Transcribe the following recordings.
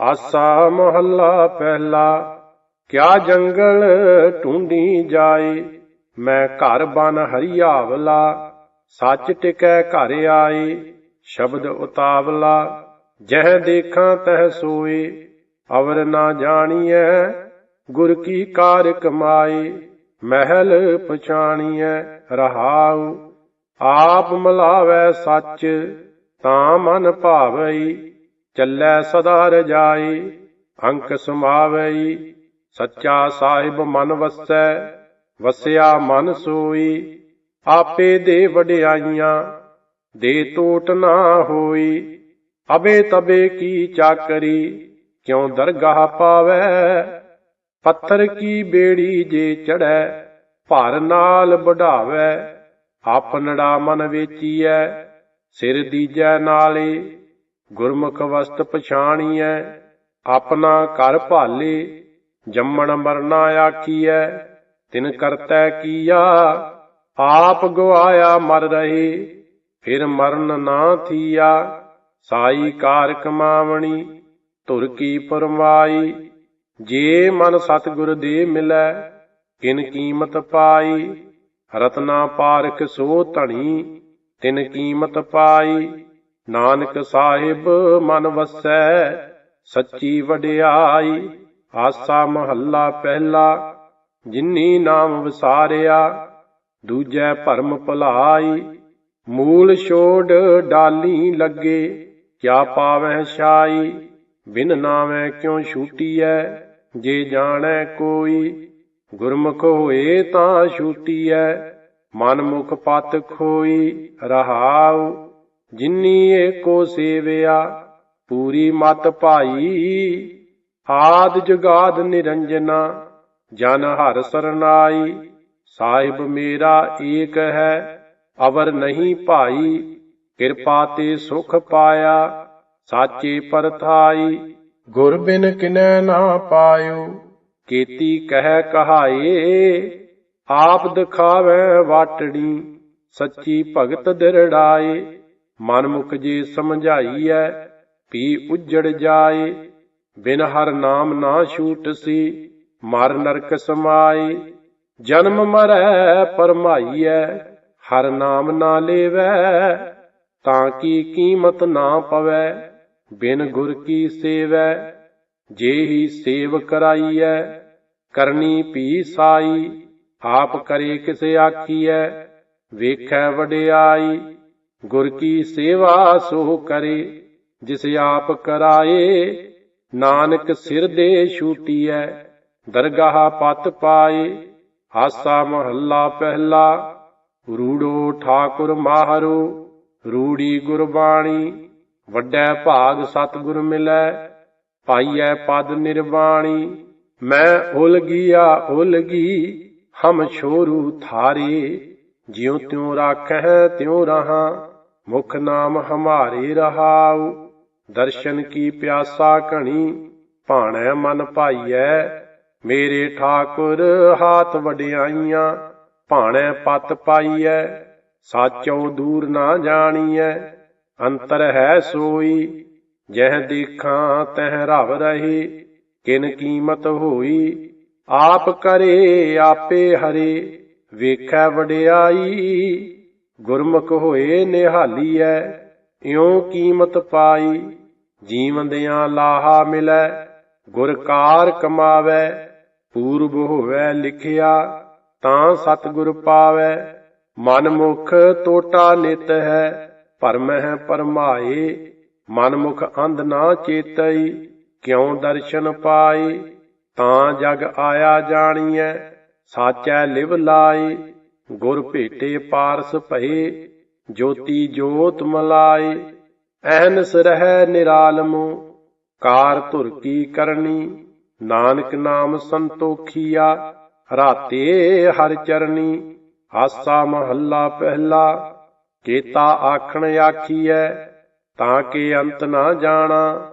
ਆਸਾ ਮਹੱਲਾ ਪਹਿਲਾ, ਕਿਆ ਜੰਗਲ ਢੂੰਡੀ ਜਾਏ? ਮੈਂ ਘਰ ਬਨ ਹਰੀਆਵਲਾ, ਸੱਚ ਟਿਕੈ ਘਰ ਆਏ। ਸ਼ਬਦ ਉਤਾਵਲਾ, ਜਹ ਦੇਖਾਂ ਤਹ ਸੋਏ। ਅਵਰ ਨਾ ਜਾਣੀਐ, ਗੁਰ ਕੀ ਕਾਰ ਕਮਾਏ। ਮਹਿਲ ਪਛਾਣੀਐ, ਰਹਾਉ। ਆਪ ਮਲਾਵੈ ਸੱਚ, ਤਾਂ ਮਨ ਭਾਵਈ ਚੱਲੈ ਸਦਾ ਰਜਾਈ ਅੰਕ ਸਮਾਵਈ, ਸੱਚਾ ਸਾਹਿਬ ਮਨ ਵਸੈ, ਵਸਿਆ ਮਨ ਸੋਈ, ਆਪੇ ਦੇ ਵਡਿਆਈਆਂ, ਦੇ ਟੋਟ ਨਾ ਹੋਈ, ਅਬੇ ਤਬੇ ਕੀ ਚਾਕਰੀ, ਕਿਉ ਦਰਗਾਹ ਪਾਵੈ? ਪੱਥਰ ਕੀ ਬੇੜੀ ਜੇ ਚੜੈ ਭਰ ਨਾਲ ਵਢਾਵੈ ਆਪਨੜਾ ਮਨ ਵੇਚੀਐ, ਸਿਰ ਦੀਜੈ ਨਾਲੇ ਗੁਰਮੁਖ ਵਸਤ ਪਛਾਣੀਐ, ਆਪਣਾ ਘਰ ਭਾਲੇ, ਜੰਮਣ ਮਰਨਾ ਆਖੀਐ, ਤਿਨ ਕਰਤੈ ਕੀਆ, ਆਪ ਗਵਾਇਆ ਮਰ ਰਹੇ, ਫਿਰ ਮਰਨ ਨਾ ਥੀਆ, ਸਾਈ ਕਾਰ ਕਮਾਵਣੀ ਧੁਰ ਕੀ ਪਰਮਾਈ ਜੇ ਮਨ ਸਤਿਗੁਰ ਦੇ ਮਿਲੈ, ਕਿਨ ਕੀਮਤ ਪਾਈ, ਰਤਨਾ ਪਾਰਖ ਸੋ ਧਣੀ, ਤਿਨ ਕੀਮਤ ਪਾਈ। ਨਾਨਕ ਸਾਹਿਬ ਮਨ ਵਸੈ, ਸੱਚੀ ਵਡਿਆਈ, ਆਸਾ ਮਹੱਲਾ ਪਹਿਲਾ, ਜਿਨੀ ਨਾਮ ਵਿਸਾਰਿਆ, ਦੂਜੈ ਭਰਮ ਭੁਲਾਈ, ਮੂਲ ਛੋੜ ਡਾਲੀ ਲੱਗੇ, ਕਿਆ ਪਾਵੈ ਛਾਈ, ਬਿਨ ਨਾਮੈ ਕਿਉ ਛੂਟੀਐ, ਜੇ ਜਾਣੈ ਕੋਈ, ਗੁਰਮੁਖ ਹੋਏ ਤਾਂ ਛੂਟੀਐ, ਮਨ ਮੁਖ ਪਤ ਖੋਈ ਰਹਾਉ ਜਿਨੀ ਏਕੋ ਸੇਵਿਆ ਪੂਰੀ ਮਤ ਭਾਈ। ਆਦ ਜੁਗਾਦ ਨਿਰੰਜਨਾ ਜਨ ਹਰ ਸਰਨਾਈ। ਸਾਹਿਬ ਮੇਰਾ ਏਕ ਹੈ ਅਵਰ ਨਹੀਂ ਭਾਈ। ਕਿਰਪਾ ਤੇ ਸੁਖ ਪਾਇਆ ਸਾਚੇ ਪਰਥਾਈ। ਗੁਰ ਬਿਨ ਕਿਨੈ ਨਾ ਪਾਇਓ। ਕੀਤੀ ਕਹਿ ਕਹਾਏ ਆਪ ਦਿਖਾਵੇ ਵਾਟੜੀ। ਸੱਚੀ ਭਗਤ ਦਿਰੜਾਏ। ਮਨ ਮੁਖ ਜੇ ਸਮਝਾਈਐ ਪੀ ਉਜੜ ਜਾਏ, ਬਿਨ ਹਰ ਨਾਮ ਨਾ ਛੂਟ ਸੀ, ਮਰ ਨਰਕ ਸਮਾਏ। ਜਨਮ ਮਰੈ ਪਰਮਾਈਐ, ਹਰ ਨਾਮ ਨਾ ਲੇਵੈ, ਤਾਂ ਕੀ ਕੀਮਤ ਨਾ ਪਵੈ, ਬਿਨ ਗੁਰ ਕੀ ਸੇਵੈ। ਜੇ ਹੀ ਸੇਵ ਕਰਾਈਐ, ਕਰਨੀ ਭੀ ਸਾਈ, ਆਪ ਕਰੇ ਕਿਸੇ ਆਖੀਐ, ਵੇਖੈ ਵਡਿਆਈ। ਗੁਰ ਕੀ ਸੇਵਾ ਸੋ ਕਰੇ, ਜਿਸ ਆਪ ਕਰਾਏ, ਨਾਨਕ ਸਿਰ ਦੇ ਛੂਟੀਐ, ਦਰਗਾਹ ਪਤ ਪਾਏ ਹਾਸਾ ਮਹੱਲਾ ਪਹਿਲਾ, ਰੂੜੋ ਠਾਕੁਰ ਮਾਹਰੋ, ਰੂੜੀ ਗੁਰਬਾਣੀ, ਵੱਡੈ ਭਾਗ ਸਤਿਗੁਰ ਮਿਲੈ, ਪਾਈਐ ਪਦ ਨਿਰਵਾਣੀ, ਮੈਂ ਉਲਗੀਆ ਉਲਗੀ, ਹਮ ਛੋਰੂ ਥਾਰੇ, ਜਿਉ ਤਿਉ ਰਾਖੈ ਤਿਉ ਰਹਾ। ਮੁਖ ਨਾਮ ਹਮਾਰੇ ਰਹਾਉ, ਦਰਸ਼ਨ ਕੀ ਪਿਆਸਾ ਘਣੀ, ਭਾਣੈ ਮਨ ਭਾਈਐ, ਮੇਰੇ ਠਾਕੁਰ ਹਾਥ ਵਡਿਆਈਆਂ, ਭਾਣੈ ਪਤ ਪਾਈਐ, ਸਾਚੋ ਦੂਰ ਨਾ ਜਾਣੀਐ, ਅੰਤਰ ਹੈ ਸੋਈ, ਜਹ ਦੇਖਾਂ ਤਹ ਰਵ ਰਹੇ, ਕਿਨ ਕੀਮਤ ਹੋਈ, ਆਪ ਕਰੇ ਆਪੇ ਹਰੇ, ਵੇਖੈ ਵਡਿਆਈ ਗੁਰਮੁਖ ਹੋਏ ਨਿਹਾਲੀਐ ਇਉ ਕੀਮਤ ਪਾਈ, ਜੀਵੰਦਿਆਂ ਲਾਹਾ ਮਿਲੈ ਗੁਰਕਾਰ ਕਮਾਵੈ, ਪੂਰਬ ਹੋਵੈ ਲਿਖਿਆ, ਤਾਂ ਸਤਿਗੁਰ ਪਾਵੈ। ਮਨ ਮੁਖ ਟੋਟਾ ਨਿਤ ਹੈ ਭਰਮ ਹੈ ਪਰਮਾਏ, ਮਨ ਮੁਖ ਅੰਧ ਨਾ ਚੇਤਈ, ਕਿਉ ਦਰਸ਼ਨ ਪਾਈ? ਤਾਂ ਜਗ ਆਇਆ ਜਾਣੀਐ, ਸਾਚੈ ਲਿਵ ਲਾਈ। ਗੁਰ ਭੇਟੇ ਪਾਰਸ ਭਏ, ਜੋਤੀ ਜੋਤ ਮਲਾਏ ਐਨਸ ਰਹਿ ਨਿਰਾਲਮੁ, ਕਾਰ ਧੁਰ ਕੀ ਕਰਨੀ, ਨਾਨਕ ਨਾਮ ਸੰਤੋਖੀਆ, ਰਾਤੇ ਹਰ ਚਰਨੀ, ਹਾਸਾ ਮਹੱਲਾ ਪਹਿਲਾ, ਕੇਤਾ ਆਖਣ ਆਖੀਐ, ਤਾਂ ਕਿ ਅੰਤ ਨਾ ਜਾਣਾ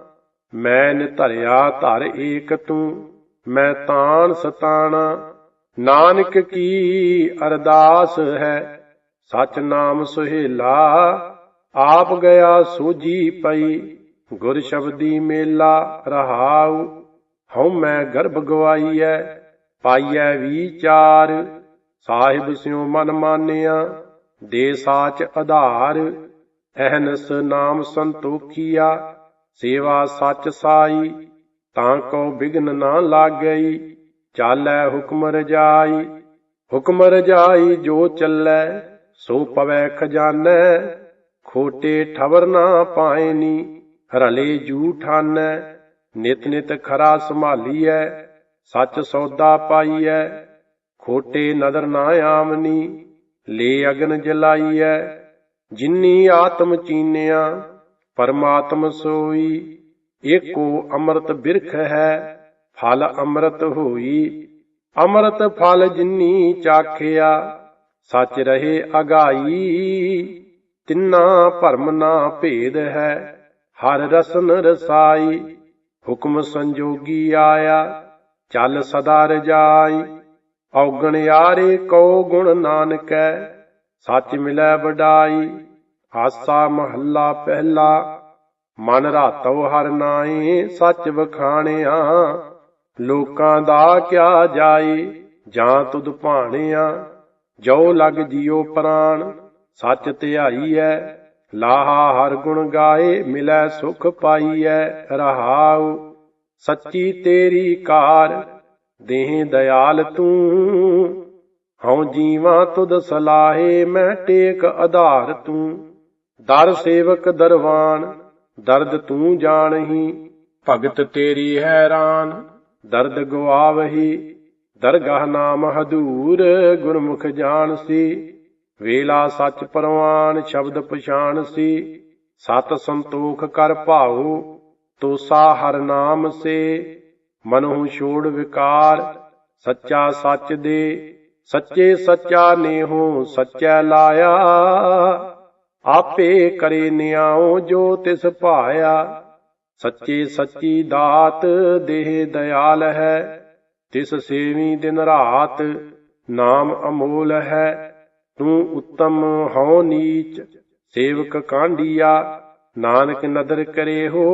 ਮੈਂ ਨਿਧਰਿਆ ਧਰ ਏਕ ਤੂੰ, ਮੈਂ ਤਾਨ ਸਤਾਣਾ ਨਾਨਕ ਕੀ ਅਰਦਾਸ ਹੈ? ਸਚ ਨਾਮ ਸੁਹੇਲਾ, ਆਪ ਗਿਆ ਸੋਜੀ ਪਈ। ਗੁਰ ਸ਼ਬਦੀ ਮੇਲਾ ਰਹਾਉ, ਹਉ ਮੈਂ ਗਰਭ ਗਵਾਈਐ, ਪਾਈਐ ਵਿਚਾਰ ਸਾਹਿਬ ਸਿਉ ਮਨ ਮਾਨਿਆ, ਦੇ ਸਾਚ ਆਧਾਰ। ਅਹਨਸ ਨਾਮ ਸੰਤੋਖੀਆ, ਸੇਵਾ ਸੱਚ ਸਾਈ, ਤਾਂ ਕੋ ਬਿਗਨ ਨਾ ਲਾਗਈ। ਚਾਲੈ ਹੁਕਮ ਰਜਾਈ ਹੁਕਮ ਰਜਾਈ ਜੋ ਚੱਲੈ, ਸੋ ਪਵੈ ਖਜ਼ਾਨੈ, ਖੋਟੇ ਠਵਰ ਨਾ ਪਾਇਨੀ ਰਲੇ ਜੂਠਾਨੈ ਨਿਤ ਨਿਤ ਖਰਾ ਸੰਭਾਲੀਐ, ਸੱਚ ਸੌਦਾ ਪਾਈਐ, ਖੋਟੇ ਨਦਰ ਨਾ ਆਮਨੀ ਲੇ ਅਗਨ ਜਲਾਈਐ, ਜਿਨੀ ਆਤਮ ਚੀਨਿਆ, ਪਰਮਾਤਮ ਸੋਈ, ਏਕੋ ਅੰਮ੍ਰਿਤ ਬਿਰਖ ਹੈ ਫਲ ਅੰਮ੍ਰਿਤ ਹੋਈ, ਅੰਮ੍ਰਿਤ ਫਲ ਜਿਨੀ ਚਾਖਿਆ, ਸੱਚ ਰਹੇ ਅਗਾਈ, ਤਿੰਨਾ ਭਰਮ ਨਾ ਭੇਦ ਹੈ, ਹਰ ਰਸਨ ਰਸਾਈ, ਹੁਕਮ ਸੰਜੋਗੀ ਆਇਆ, ਚੱਲ ਸਦਾ ਰਜਾਈ, ਔਗਣ ਯਾਰੇ ਕਉ ਗੁਣ ਨਾਨਕੈ, ਸੱਚ ਮਿਲੈ ਵਡਾਈ, ਆਸਾ ਮਹੱਲਾ ਪਹਿਲਾ, ਮਨ ਰਾਤੋ ਹਰ ਨਾਏ ਸੱਚ ਵਖਾਣਿਆ ਲੋਕਾਂ ਦਾ ਕਿਆ ਜਾਏ, ਜਾਂ ਤੁਧ ਭਾਣਿਆ, ਜੋ ਲਗ ਜਿਉ ਪ੍ਰਾਣ, ਸੱਚ ਧਿਆਈਐ, ਲਾਹਾ ਹਰ ਗੁਣ ਗਾਏ, ਮਿਲੈ ਸੁਖ ਪਾਈਐ, ਰਹਾਉ, ਸੱਚੀ ਤੇਰੀ ਕਾਰ, ਦੇਹ ਦਇਆਲ ਤੂੰ। ਹਉ ਜੀਵਾਂ ਤੁਧ ਸਲਾਹੇ, ਮੈਂ ਟੇਕ ਆਧਾਰ ਤੂੰ। ਦਰ ਸੇਵਕ ਦਰਵਾਨ, ਦਰਦ ਤੂੰ ਜਾਣਹੀ, ਭਗਤ ਤੇਰੀ ਹੈਰਾਨ। ਦਰਦ ਗਵਾਵਹੀ, ਦਰਗਾਹ ਨਾਮ ਹਦੂਰ, ਗੁਰਮੁਖ ਜਾਣ ਸੀ ਵੇਲਾ ਸੱਚ ਪਰਵਾਨ ਸ਼ਬਦ ਪਛਾਣ ਸੀ ਸਤ ਸੰਤੋਖ ਕਰ ਭਾਉ, ਤੋਸਾ ਹਰ ਨਾਮ ਸੇ ਮਨਹੁ ਛੋੜ ਵਿਕਾਰ, ਸੱਚਾ ਸੱਚ ਦੇ, ਸੱਚੇ ਸੱਚਾ ਨੇਹੋ ਸੱਚੈ ਲਾਇਆ, ਆਪੇ ਕਰੇ ਨਿਆਉ ਜੋ ਤਿਸ ਭਾਇਆ। ਸੱਚੇ ਸੱਚੀ ਦਾਤ ਦੇਹ ਦਇਆਲ ਹੈ, ਤਿਸ ਸੇਵੀ ਦਿਨ ਰਾਤ ਨਾਮ ਅਮੋਲ ਹੈ। ਤੂੰ ਉੱਤਮ ਹਉ ਨੀਚ, ਸੇਵਕ ਕਾਂਡੀਆ, ਨਾਨਕ ਨਦਰ ਕਰੇ ਹੋ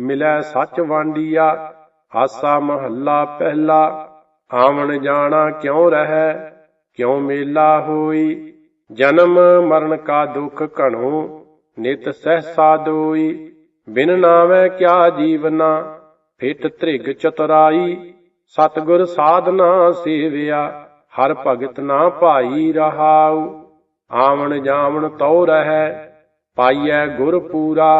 ਮਿਲੈ ਸੱਚ ਵਾਂਡੀਆ। ਆਸਾ ਮਹੱਲਾ ਪਹਿਲਾ, ਆਵਣ ਜਾਣਾ ਕਿਉ ਰਹੈ, ਕਿਉ ਮੇਲਾ ਹੋਈ? ਜਨਮ ਮਰਨ ਕਾ ਦੁਖ ਘਣੋ, ਨਿਤ ਸਹਸਾ ਦੋਈ। ਬਿਨ ਨਾਵੇਂ ਕਿਆ ਜੀਵਨਾ, ਫਿਟ ਧ੍ਰਿਗ ਚਤਰਾਈ, ਸਤਗੁਰ ਸਾਧਨਾ ਸੇਵਿਆ, ਹਰ ਭਗਤ ਨਾ ਭਾਈ ਰਹਾਉ, ਆਵਣ ਜਾਵਣ ਤਉ ਰਹੈ, ਪਾਈਐ ਗੁਰ ਪੂਰਾ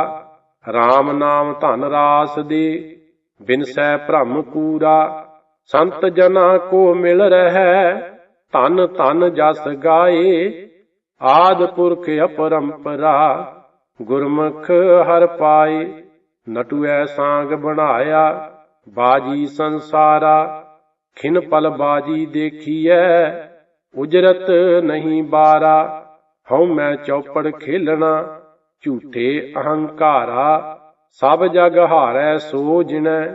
RAM ਨਾਮ ਧਨ ਰਾਸ ਦੇ, ਬਿਨਸੈ ਭ੍ਰਮ ਪੂਰਾ ਸੰਤ ਜਨਾ ਕੋ ਮਿਲ ਰਹੈ, ਧਨ ਧਨ ਜਸ ਗਾਏ, ਆਦ ਪੁਰਖ ਅਪਰੰਪਰਾ ਗੁਰਮੁਖ ਹਰ ਪਾਏ, ਨਟੂਐ ਸਾੰਗ ਬਣਾਇਆ, ਬਾਜੀ ਸੰਸਾਰਾ, ਖਿਨ ਪਲ ਬਾਜੀ ਦੇਖੀਐ, ਉਜਰਤ ਨਹੀਂ ਬਾਰਾ, ਹਉ ਮੈਂ ਚੌਪੜ ਖੇਲਣਾ, ਝੂਠੇ ਅਹੰਕਾਰਾ, ਸਭ ਜਗ ਹਾਰੈ ਸੋ ਜਿਨੈ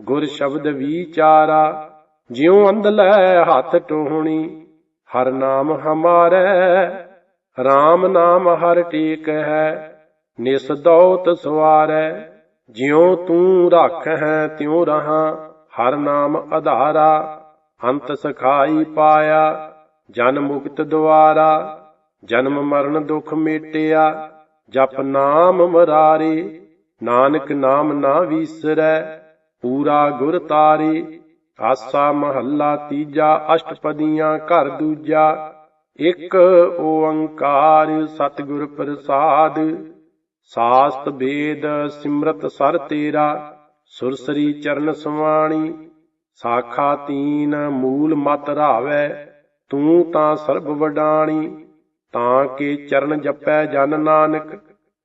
ਗੁਰ ਸ਼ਬਦ ਵਿਚਾਰਾ, ਜਿਉ ਅੰਧਲੇ ਹੱਥ ਟੋਹਣੀ, ਹਰ ਨਾਮ ਹਮਾਰੈ RAM ਨਾਮ ਹਰ ਟੇਕ ਹੈ ਨਿਸ ਦੌਤ ਸਵਾਰੈ, ਜਿਉ ਤੂੰ ਰੱਖ ਹੈ ਤਿਉ ਰਹਾ, ਹਰ ਨਾਮ ਆਧਾਰਾ ਅੰਤ ਸਖਾਈ ਪਾਇਆ, ਜਨ ਮੁਕਤ ਦੁਆਰਾ, ਜਨਮ ਮਰਨ ਦੁਖ ਮੇਟਿਆ, ਜਪ ਨਾਮ ਮਰਾਰੇ, ਨਾਨਕ ਨਾਮ ਨਾ ਵੀਸਰੈ, ਪੂਰਾ ਗੁਰ ਤਾਰੇ, ਆਸਾ ਮਹੱਲਾ ਤੀਜਾ, ਅਸ਼ਟਪਦੀਆਂ ਘਰ ਦੂਜਾ, ਇੱਕ ਓੰਕਾਰ ਸਤਿਗੁਰ ਪ੍ਰਸਾਦ ਸਾਸਤ ਵੇਦ ਸਿਮਰਤ ਸਰ ਤੇਰਾ, ਸੁਰਸਰੀ ਚਰਨ ਸਮਾਣੀ ਸਾਖਾ ਤੀਨ ਮੂਲ ਮਤ ਰਾਵੈ, ਤੂੰ ਤਾਂ ਸਰਬ ਵਡਾਣੀ, ਤਾਂ ਕੇ ਚਰਨ ਜਪੈ ਜਨ ਨਾਨਕ,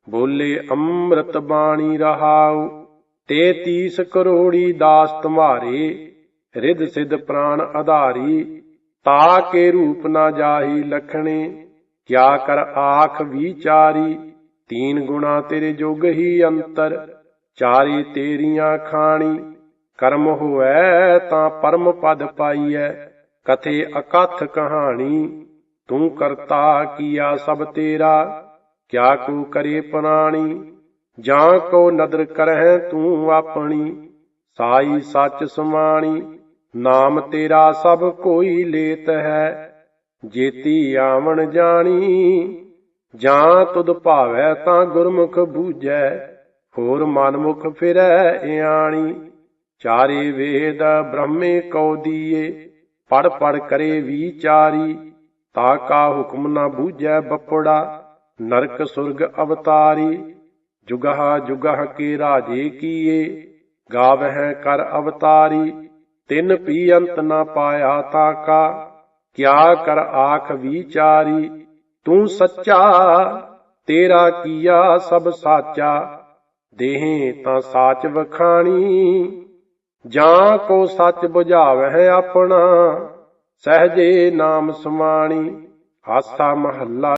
ਬੋਲੇ ਅੰਮ੍ਰਿਤ ਬਾਣੀ ਰਹਾਉ, ਤੇ ਤੀਸ ਕਰੋੜੀ ਦਾਸ ਤੁਮਾਰੇ ਰਿੱਧ ਸਿਧ ਪ੍ਰਾਨ ਆਧਾਰੀ, ਤਾ ਕੇ ਰੂਪ ਨਾ ਜਾਹੀ ਲਖਣੇ, ਕਿਆ ਕਰ ਆਖ ਵਿਚਾਰੀ ਤੀਨ ਗੁਣਾ ਤੇਰੇ ਜੋਗ ਹੀ ਅੰਤਰ, ਚਾਰੇ ਤੇਰੀਆਂ ਖਾਣੀ। ਕਰਮ ਹੋਐ ਤਾਂ ਪਰਮ ਪਦ ਪਾਈਐ, ਕਥੇ ਅਕਥ ਕਹਾਣੀ। ਤੂੰ ਕਰਤਾ ਕੀਆ ਸਭ ਤੇਰਾ, ਕਿਆ ਕੋ ਕਰੇ ਪ੍ਰਾਣੀ। ਜਾਂ ਕੋ ਨਦਰ ਕਰਹਿ ਤੂੰ ਆਪਣੀ, ਸਾਈ ਸੱਚ ਸਮਾਣੀ। ਨਾਮ ਤੇਰਾ ਸਭ ਕੋਈ ਲੇਤ ਹੈ, ਜੇਤੀ ਆਵਣ ਜਾਣੀ। ਜਾਂ ਤੁਧ ਭਾਵੈ ਤਾਂ ਗੁਰਮੁਖ ਬੂਝੈ, ਹੋਰ ਮਨਮੁਖ ਫਿਰੈ ਇਆਣੀ। ਚਾਰੇ ਵੇਦ ਬ੍ਰਹਮੇ ਕਉ ਦੀਏ ਪੜ ਪੜ ਕਰੇ ਵਿਚਾਰੀ। ਤਾ ਕਾ ਹੁਕਮ ਨਾ ਬੂਝੈ ਬਪੜਾ, ਨਰਕ ਸੁਰਗ ਅਵਤਾਰੀ। ਜੁਗਹ ਜੁਗਹ ਕੇ ਰਾਜੇ ਕੀਏ, ਗਾਵਹਿ ਕਰ ਅਵਤਾਰੀ। ਤਿੰਨ ਪੀ ਅੰਤ ਨਾ ਪਾਇਆ ਤਾ ਕਾ, ਕਿਆ ਕਰ ਆਖ ਵਿਚਾਰੀ। ਤੂੰ ਸੱਚਾ, ਤੇਰਾ ਕੀਆ ਸਭ ਸਾਚਾ। ਦੇਹ ਤਾਂ ਸਾਚ ਵਖਾਣੀ, ਜਾਂ ਕੋ ਸੱਚ 부ਝਾਵਹਿ ਆਪਣਾ। ਸਹਜੇ ਨਾਮ ਸਮਾਣੀ, ਹਾਸਾ ਮਹੱਲਾ